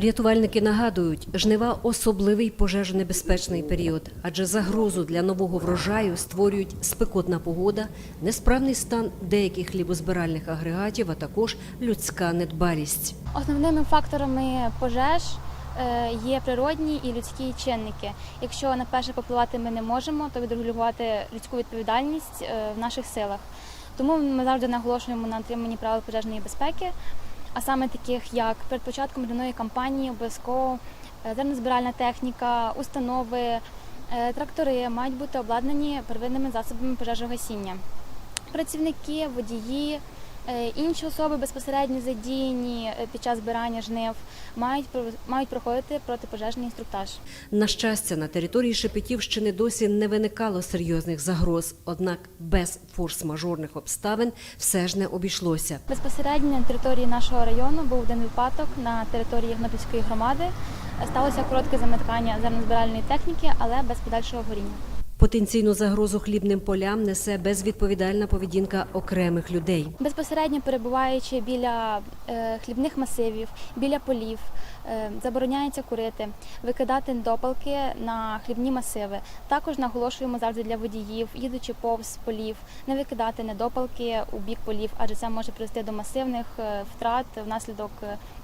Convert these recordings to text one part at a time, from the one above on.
Рятувальники нагадують, жнива особливий пожежонебезпечний період, адже загрозу для нового врожаю створюють спекотна погода, несправний стан деяких хлібозбиральних агрегатів, а також людська недбалість. Основними факторами пожеж е, є природні і людські чинники. Якщо на перше попливати ми не можемо, то відрегулювати людську відповідальність е, в наших силах. Тому ми завжди наголошуємо на отриманні правил пожежної безпеки, а саме таких як перед початком рівної кампанії обов'язково е, зернозбиральна техніка, установи, е, трактори мають бути обладнані первинними засобами пожежогасіння. Працівники, водії, інші особи безпосередньо задіяні е, під час збирання жнив мають мають проходити протипожежний інструктаж. На щастя, на території Шепетівщини досі не виникало серйозних загроз, однак без форс-мажорних обставин все ж не обійшлося. Безпосередньо на території нашого району був один випадок на території Гнопільської громади. Е, Сталося коротке замикання зернозбиральної техніки, але без подальшого горіння. Потенційну загрозу хлібним полям несе безвідповідальна поведінка окремих людей. Безпосередньо перебуваючи біля е, хлібних масивів, біля полів, е, забороняється курити, викидати недопалки на хлібні масиви. Також наголошуємо завжди для водіїв, їдучи повз полів, не викидати недопалки у бік полів, адже це може привести до масивних е, втрат внаслідок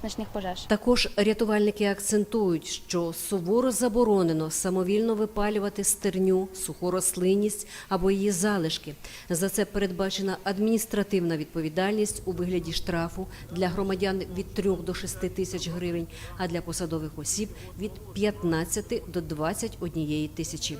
значних пожеж. Також рятувальники акцентують, що суворо заборонено самовільно випалювати стерню, суху рослинність або її залишки. За це передбачена адміністративна відповідальність у вигляді штрафу для громадян від 3 до 6 тисяч гривень, а для посадових осіб від 15 до 21 тисячі.